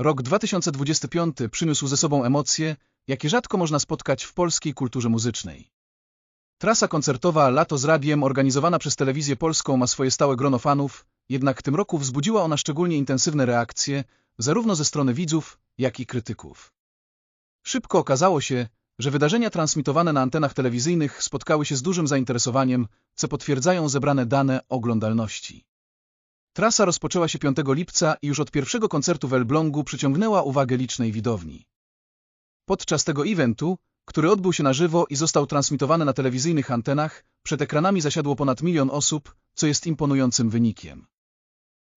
Rok 2025 przyniósł ze sobą emocje, jakie rzadko można spotkać w polskiej kulturze muzycznej. Trasa koncertowa Lato z Radiem organizowana przez Telewizję Polską ma swoje stałe grono fanów, jednak tym roku wzbudziła ona szczególnie intensywne reakcje, zarówno ze strony widzów, jak i krytyków. Szybko okazało się, że wydarzenia transmitowane na antenach telewizyjnych spotkały się z dużym zainteresowaniem, co potwierdzają zebrane dane oglądalności. Trasa rozpoczęła się 5 lipca i już od pierwszego koncertu w Elblągu przyciągnęła uwagę licznej widowni. Podczas tego eventu, który odbył się na żywo i został transmitowany na telewizyjnych antenach, przed ekranami zasiadło ponad milion osób, co jest imponującym wynikiem.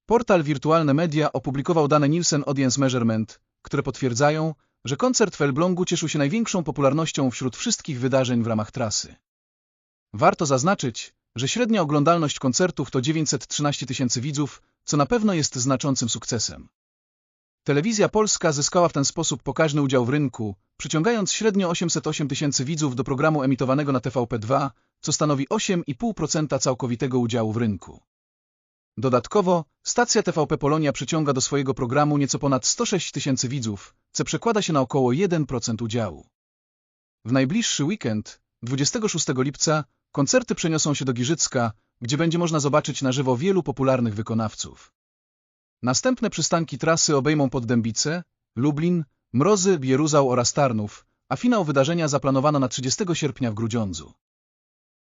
Portal Wirtualne Media opublikował dane Nielsen Audience Measurement, które potwierdzają, że koncert w Elblągu cieszył się największą popularnością wśród wszystkich wydarzeń w ramach trasy. Warto zaznaczyć, że średnia oglądalność koncertów to 913 tysięcy widzów, co na pewno jest znaczącym sukcesem. Telewizja Polska zyskała w ten sposób pokaźny udział w rynku, przyciągając średnio 808 tysięcy widzów do programu emitowanego na TVP2, co stanowi 8,5% całkowitego udziału w rynku. Dodatkowo, stacja TVP Polonia przyciąga do swojego programu nieco ponad 106 tysięcy widzów, co przekłada się na około 1% udziału. W najbliższy weekend, 26 lipca, koncerty przeniosą się do Giżycka, gdzie będzie można zobaczyć na żywo wielu popularnych wykonawców. Następne przystanki trasy obejmą Poddębice, Lublin, Mrozy, Bieruzał oraz Tarnów, a finał wydarzenia zaplanowano na 30 sierpnia w Grudziądzu.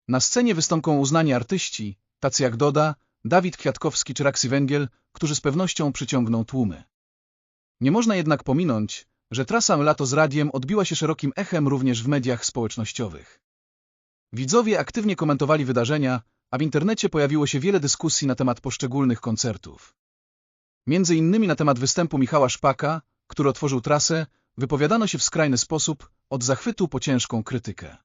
Na scenie wystąpią uznani artyści, tacy jak Doda, Dawid Kwiatkowski czy Raksi Węgiel, którzy z pewnością przyciągną tłumy. Nie można jednak pominąć, że trasa Lato z Radiem odbiła się szerokim echem również w mediach społecznościowych. Widzowie aktywnie komentowali wydarzenia, a w internecie pojawiło się wiele dyskusji na temat poszczególnych koncertów. Między innymi na temat występu Michała Szpaka, który otworzył trasę, wypowiadano się w skrajny sposób, od zachwytu po ciężką krytykę.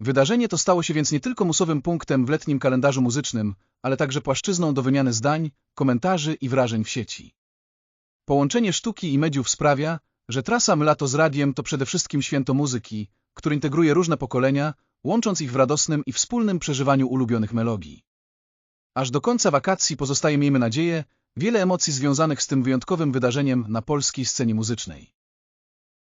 Wydarzenie to stało się więc nie tylko musowym punktem w letnim kalendarzu muzycznym, ale także płaszczyzną do wymiany zdań, komentarzy i wrażeń w sieci. Połączenie sztuki i mediów sprawia, że trasa Mlato z radiem to przede wszystkim święto muzyki, który integruje różne pokolenia, łącząc ich w radosnym i wspólnym przeżywaniu ulubionych melodii. Aż do końca wakacji pozostaje, miejmy nadzieję, wiele emocji związanych z tym wyjątkowym wydarzeniem na polskiej scenie muzycznej.